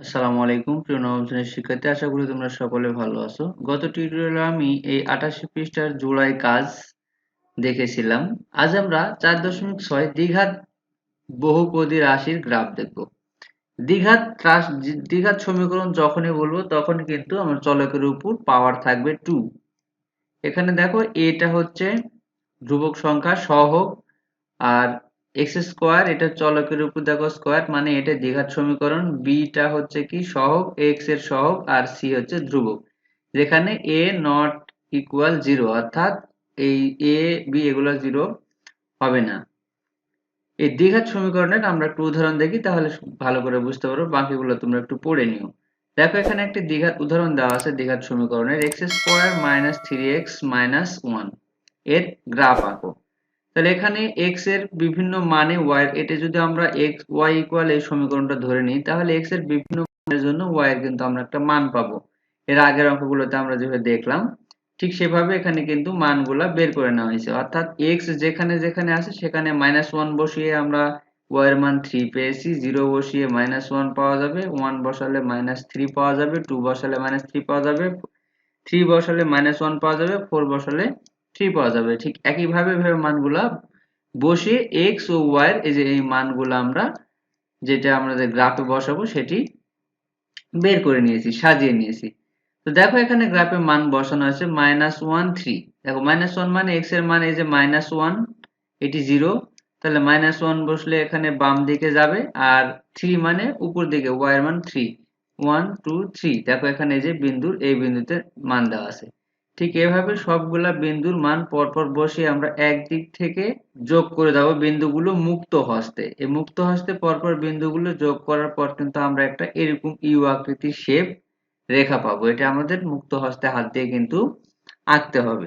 আসসালামু আলাইকুম, প্রিয় নবম শ্রেণির শিক্ষার্থী। আশা করি তোমরা সকলে ভালো আছো। গত টিউটোরিয়ালে আমি এই আটাশি পৃষ্ঠার জোড়ায় কাজ দেখেছিলাম। আজ আমরা চার দশমিক ছয় দ্বিঘাত বহুপদী রাশির গ্রাফ দেখব। দ্বিঘাত রাশ- দ্বিঘাত সমীকরণ যখনই বলব, তখন কিন্তু আমার চলকের উপর পাওয়ার থাকবে টু এখানে দেখো, এটা হচ্ছে ধ্রুবক সংখ্যা সহগ আর এক্স স্কোয়ার এটা চলকের উপর দেখো স্কোয়ার মানে এটা দ্বিঘাত সমীকরণ বিটা হচ্ছে কি সহগ এক্সের সহগ, আর সি হচ্ছে ধ্রুবক। যেখানে এ নট ইকুয়াল জিরো অর্থাৎ এই এ বি এগুলো জিরো হবে না। এই দ্বিঘাত সমীকরণের আমরা একটু উদাহরণ দেখি, তাহলে ভালো করে বুঝতে পারব বাকিগুলো তোমরা একটু পড়ে নিও। দেখো এখানে একটি দ্বিঘাত উদাহরণ দেওয়া আছে দ্বিঘাত সমীকরণের x square minus three x minus ওয়ানের গ্রাফ আঁকো। তাহলে এখানে x এর বিভিন্ন মানে এর এটা যদি আমরা x, y ইকুয়াল এই সমীকরণটা ধরে নিই, তাহলে x এর বিভিন্ন মানের জন্য y এর কিন্তু আমরা একটা মান পাবো। এর আগের অঙ্কগুলোতে আমরা যেভাবে দেখলাম, ঠিক সেভাবে এখানে কিন্তু মানগুলা বের করে নেওয়া হয়েছে। অর্থাৎ x যেখানে যেখানে আছে, সেখানে মাইনাস ওয়ান বসিয়ে আমরা y এর মান থ্রি পেয়েছি জিরো বসিয়ে মাইনাস ওয়ান পাওয়া যাবে ওয়ান বসালে মাইনাস থ্রি পাওয়া যাবে টু বসালে মাইনাস থ্রি পাওয়া যাবে থ্রি বসালে মাইনাস ওয়ান পাওয়া যাবে ফোর বসালে থ্রি পাওয়া যাবে। ঠিক একইভাবে এভাবে মানগুলা বসিয়ে এক্স ও ওয়াই এর এই যে এই মানগুলো আমরা যেটা আমাদের গ্রাফে বসাবো সেটি বের করে নিয়েছি, সাজিয়ে নিয়েছি। তো দেখো এখানে গ্রাফে মান বসানো আছে মাইনাস ওয়ান থ্রি দেখো মাইনাস ওয়ান মানে এক্সের মান এই যে মাইনাস ওয়ান এটি জিরো তাহলে মাইনাস ওয়ান বসলে এখানে বাম দিকে যাবে আর থ্রি মানে উপর দিকে ওয়াই এর মান থ্রি ওয়ান টু থ্রি দেখো এখানে এই যে বিন্দুর এই বিন্দুতে মান দেওয়া আছে। ঠিক এভাবে সবগুলা বিন্দুর মান পরপর বসিয়ে আমরা একদিক থেকে যোগ করে দেবো বিন্দুগুলো মুক্ত হস্তে। এই মুক্ত হস্তে পরপর বিন্দুগুলো যোগ করার পর কিন্তু আমরা একটা এরকম ইউ আকৃতির শেপ রেখা পাবো। এটা আমাদের মুক্ত হস্তে হাত দিয়ে কিন্তু আঁকতে হবে।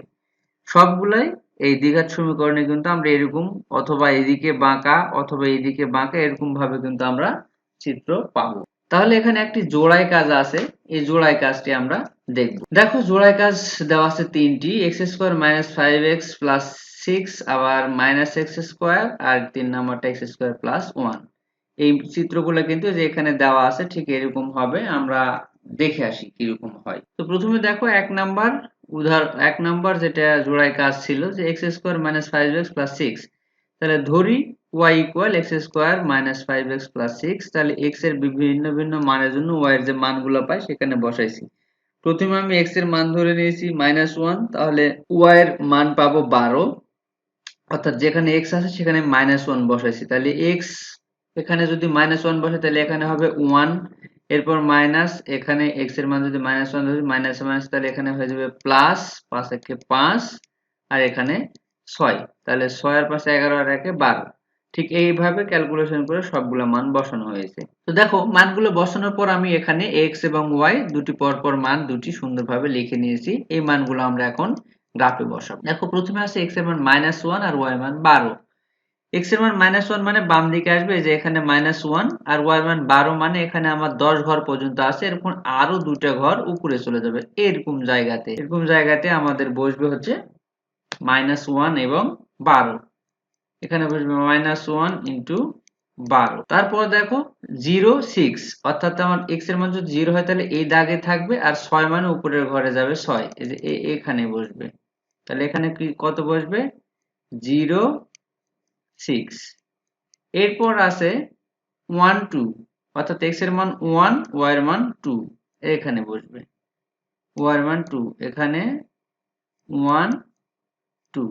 সবগুলাই এই দ্বিঘাত সমীকরণে কিন্তু আমরা এরকম অথবা এদিকে বাঁকা অথবা এদিকে বাঁকা এরকম ভাবে কিন্তু আমরা চিত্র পাবো। তাহলে এখানে একটি জোড়ায় কাজ আছে। এই জোড়ায় কাজটি আমরা দেখব। দেখো, জোড়ায় কাজ দেওয়া আছে তিনটি। X square minus five x plus six, আবার মাইনাস এক্স স্কোয়ার, আর তিন নাম্বারটা এক্স স্কোয়ার প্লাস ওয়ান। এই চিত্রগুলো কিন্তু যে এখানে দেওয়া আছে, ঠিক এরকম হবে। আমরা দেখে আসি কীরকম হয়। তো প্রথমে দেখো, এক নাম্বার উদাহরণ, এক নাম্বার যেটা জোড়ায় কাজ ছিল, যে x square minus five x plus six. তাহলে ধরি y equal x square minus five x plus six তাহলে x এর বিভিন্ন ভিন্ন মানের জন্য y এর যে মানগুলো পাই সেখানে বসাইছি। প্রথমে আমি x এর মান ধরে নিয়েছি মাইনাস ওয়ান তাহলে y এর মান পাবো বারো। অর্থাৎ যেখানে x আছে সেখানে মাইনাস ওয়ান বসাইছি। তাহলে x এখানে যদি মাইনাস ওয়ান বসে, তাহলে এখানে হবে ওয়ান এরপর মাইনাস এখানে x এর মান যদি মাইনাস ওয়ান ধরি মাইনাস মাইনাস তাহলে এখানে হয়ে যাবে প্লাস পাঁচ একে পাঁচ, আর এখানে ছয়। তাহলে ছয় আর পাঁচে এগারো আর একে বারো। ঠিক এইভাবে ক্যালকুলেশন করে সবগুলো মান বসানো হয়েছে। তো দেখো, মানগুলো বসানোর পর আমি এখানে x এবং y দুটি পরপর মান দুটি সুন্দরভাবে লিখে নিয়েছি। এই মানগুলো আমরা এখন গ্রাফে বসাবো। দেখো, প্রথমে আছে x এর মান মাইনাস ওয়ান আর এর মান বারো। x এর মান মাইনাস ওয়ান মানে বাম দিকে আসবে যে এখানে মাইনাস ওয়ান আর এর মান বারো মানে এখানে আমার দশ ঘর পর্যন্ত আছে, এরকম আরও দুটা ঘর উপরে চলে যাবে এরকম জায়গাতে। এরকম জায়গাতে আমাদের বসবে হচ্ছে মাইনাস ওয়ান এবং বারো। এখানে বসবে মাইনাস ওয়ান ইন্টু বারো। তারপর দেখো জিরো সিক্স অর্থাৎ আমার এক্সের মান যদি জিরো হয়, তাহলে এই দাগে থাকবে আর ছয় মানে উপরের ঘরে যাবে ছয়। এখানে বসবে। তাহলে এখানে কি, কত বসবে? জিরো সিক্স এরপর আছে ওয়ান টু অর্থাৎ এক্সের মান ওয়ান ওয়াই এর মান টু এখানে বসবে। ওয়াই এর মান টু এখানে ওয়ান টু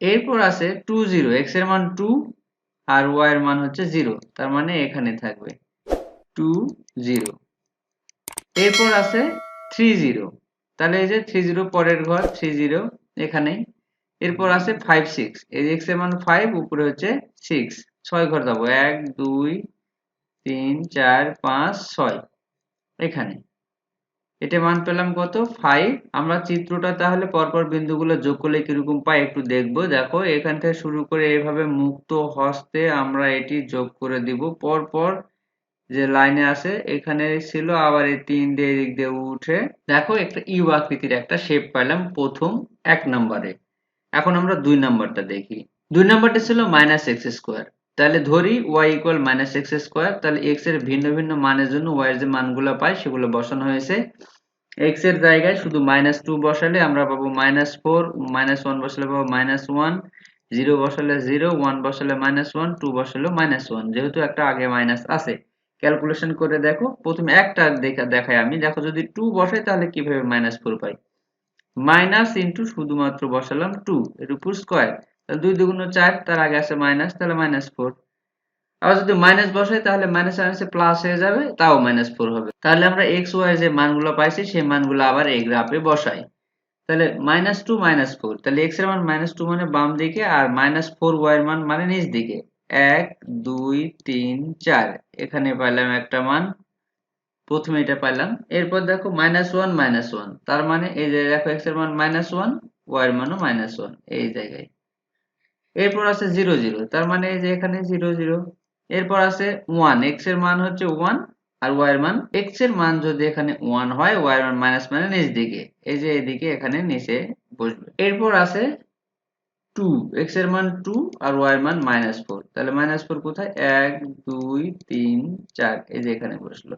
এরপর আছে টু জিরো এক্সের মান টু আর ওয়াই এর মান হচ্ছে জিরো তার মানে এখানে থাকবে টু জিরো এরপর আছে থ্রি জিরো তাহলে এই যে থ্রি জিরো পরের ঘর থ্রি জিরো এখানে এরপর আছে ফাইভ সিক্স এই এক্সের মান ফাইভ উপরে হচ্ছে সিক্স ছয় ঘর যাব এক, দুই, তিন, চার, পাঁচ, ছয়, এখানে। এটা মান পেলাম কত? ফাইভ আমরা চিত্রটা তাহলে পরপর বিন্দুগুলো যোগ করলে কীরকম পাই একটু দেখব। দেখো, এখান থেকে শুরু করে এইভাবে মুক্ত হস্তে আমরা এটি যোগ করে দিব। পরপর যে লাইনে আছে এখানে ছিল আবার এই তিন দিয়ে এদিক দিয়ে উঠে। দেখো, একটা ইউ আকৃতির একটা শেপ পেলাম প্রথম এক নম্বরে। এখন আমরা দুই নাম্বারটা দেখি। দুই নাম্বারটা ছিল মাইনাস এক্স স্কোয়ার তাহলে ধরি y equal minus x square তাহলে এক্সের ভিন্ন ভিন্ন মানের জন্য ওয়াই এর যে মানগুলো পাই, সেগুলো বসানো হয়েছে। এক্সের জায়গায় শুধু মাইনাস টু বসালে আমরা পাবো মাইনাস ফোর মাইনাস ওয়ান বসালে পাবো মাইনাস ওয়ান জিরো বসালে জিরো ওয়ান বসালে মাইনাস ওয়ান টু বসালে মাইনাস ওয়ান যেহেতু একটা আগে মাইনাস আছে। ক্যালকুলেশন করে দেখো, প্রথমে একটা দেখা, দেখাই আমি। দেখো যদি টু বসাই, তাহলে কীভাবে মাইনাস ফোর পাই? মাইনাস ইন্টু শুধুমাত্র বসালাম টু এর উপর স্কোয়ার তাহলে দুই দুগুণ চার, তার আগে আছে মাইনাস তাহলে মাইনাস ফোর আবার যদি মাইনাস বসাই, তাহলে মাইনাস মাইনাসে প্লাস হয়ে যাবে, তাও মাইনাস ফোর হবে। তাহলে আমরা এক্স ওয়াই যে মানগুলো পাইছি, সেই মানগুলো আবার এই গ্রাফে বসাই। তাহলে মাইনাস টু মাইনাস ফোর তাহলে এক্সের মান মাইনাস টু মানে বাম দিকে, আর মাইনাস ফোর ওয়াই এর মান মানে নিচ দিকে। এক, দুই, তিন, চার। এখানে পাইলাম একটা মান, প্রথমে এটা পাইলাম। এরপর দেখো মাইনাস ওয়ান মাইনাস ওয়ান তার মানে এই যে দেখো এক্সের মান মাইনাস ওয়ান ওয়াই এর মানও মাইনাস ওয়ান এই জায়গায়। এরপর আছে জিরো জিরো, তার মানে এই যে এখানে জিরো জিরো, এরপর আছে ওয়ান এক্সের মান হচ্ছে ওয়ান আর ওয়াই এর মান এক্সের মান যদি এখানে ওয়ান হয় ওয়াই এর মান মাইনাস মানে নিচ দিকে, এই যে এদিকে এখানে নিচে বসবে। এরপর আছে টু এক্সের মান টু আর ওয়াই এর মান মাইনাস ফোর তাহলে মাইনাস ফোর কোথায়? এক, দুই, তিন, চার, এই যে এখানে বসল।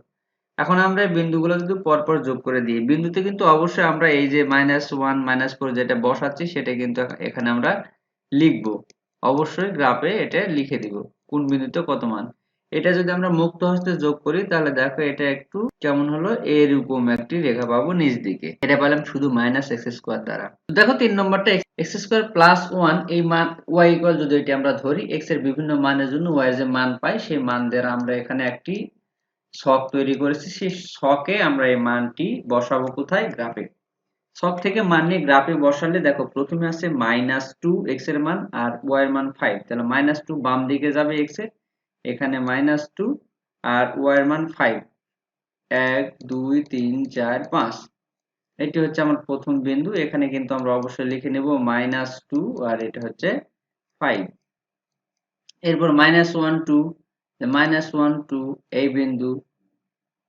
এখন আমরা এই বিন্দুগুলো যদি পরপর যোগ করে দিই, বিন্দুতে কিন্তু অবশ্যই আমরা এই যে মাইনাস ওয়ান মাইনাস ফোর যেটা বসাচ্ছি, সেটা কিন্তু এখানে আমরা লিখব। অবশ্যই গ্রাফে এটা লিখে দিব, কোন বিন্দুতে কত মান। এটা যদি আমরা মুক্ত হস্তে যোগ করি, তাহলে দেখো এটা একটু কেমন হলো? এরকম একটি রেখা পাবো নিচ দিকে। এটা পেলাম শুধু মাইনাস এক্স স্কোয়ার দ্বারা। দেখো তিন নম্বরটা এক্স স্কোয়ার প্লাস ওয়ান এই মান ওয়াই ইকুয়াল যদি এটি আমরা ধরি এক্সের বিভিন্ন মানের জন্য ওয়াই যে মান পাই, সেই মান দ্বারা আমরা এখানে একটি ছক তৈরি করেছি। সেই ছকে আমরা এই মানটি বসাবো কোথায়? গ্রাফে। ছক থেকে মান নিয়ে গ্রাফে বসালে দেখো প্রথমে আছে মাইনাস টু এক্সের মান আর ওয়াই এর মান ফাইভ তাহলে মাইনাস টু বাম দিকে যাবে এক্সের এখানে মাইনাস টু আর ওয়াই এর মান ফাইভ এক, দুই, তিন, চার, পাঁচ। এটি হচ্ছে আমার প্রথম বিন্দু, এখানে কিন্তু আমরা অবশ্যই লিখে নেব মাইনাস টু আর এটা হচ্ছে ফাইভ এরপর minus one two minus one two এই বিন্দু।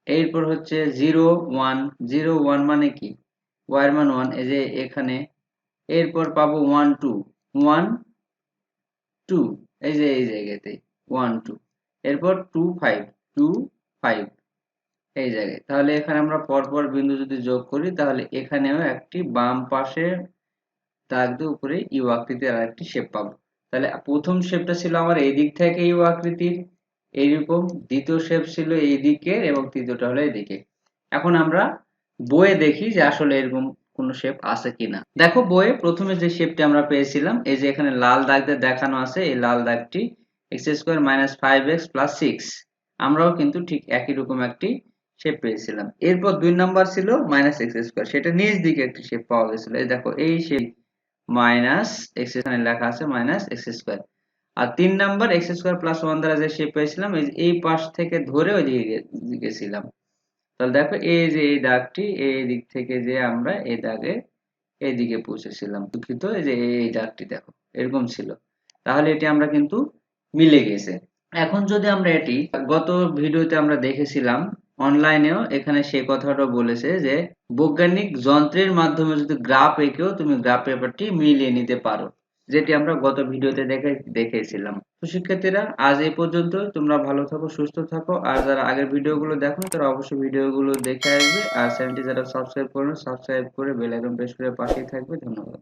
এরপর হচ্ছে জিরো ওয়ান জিরো ওয়ান মানে কি? ওয়ার মান ওয়ান এই যে এখানে। এরপর পাবো ওয়ান টু ওয়ান টু এই যে এই জায়গাতে। ওয়ান টু এরপর টু ফাইভ টু ফাইভ এই জায়গায়। তাহলে এখানে আমরা পরপর বিন্দু যদি যোগ করি, তাহলে এখানেও একটি বাম পাশে দিয়ে উপরে ইউ আকৃতির আর একটি শেপ পাবো। তাহলে প্রথম শেপটা ছিল আমার এই দিক থেকে ইউ আকৃতির। এইরকম। দ্বিতীয় শেপ ছিল এই দিকের এবং তৃতীয়টা হলো এদিকে এখন আমরা বইয়ে দেখি যে আসলে এরকম কোনো শেপ আছে কিনা। দেখো বইয়ে প্রথমে যে শেপটি আমরা পেয়েছিলাম, এই যে এখানে লাল দাগ দিয়ে দেখানো আছে, এই লাল দাগটি x square minus five x plus six আমরাও কিন্তু ঠিক একই রকম একটি শেপ পেয়েছিলাম। এরপর দুই নাম্বার ছিল মাইনাস এক্স স্কোয়ার সেটা নিচ দিকে একটি শেপ পাওয়া গেছিল। এই দেখো, এই শেপ মাইনাস এক্স এখানে লেখা আছে মাইনাস এক্স স্কোয়ার আর তিন number x square plus one দ্বারা যে শেপ পেয়েছিলাম এই পাশ থেকে ধরে ওই দিকে গেছিলাম। তাহলে দেখো এই যে এই দাগটি এই দিক থেকে যে আমরা এই দাগে এই দিকে পৌঁছেছিলাম। দুঃখিত, এই যে এই দাগটি দেখো, এরকম ছিল। তাহলে এটি আমরা কিন্তু মিলে গেছে। এখন যদি আমরা এটি গত ভিডিওতে আমরা দেখেছিলাম, অনলাইনেও এখানে সেই কথাটা বলেছে যে বৈজ্ঞানিক যন্ত্রের মাধ্যমে যদি গ্রাফ এঁকেও তুমি গ্রাফ পেপারটি মিলিয়ে নিতে পারো, যেটি আমরা গত ভিডিওতে দেখে, দেখেছিলাম। তো শিক্ষার্থীরা, আজ এই পর্যন্ত। তোমরা ভালো থাকো, সুস্থ থাকো। আর যারা আগের ভিডিওগুলো দেখো তারা অবশ্যই ভিডিওগুলো দেখে আসবে। আর চ্যানেলটি যারা সাবস্ক্রাইব করো সাবস্ক্রাইব করে বেল আইকন প্রেস করে পাশেই থাকবে। ধন্যবাদ।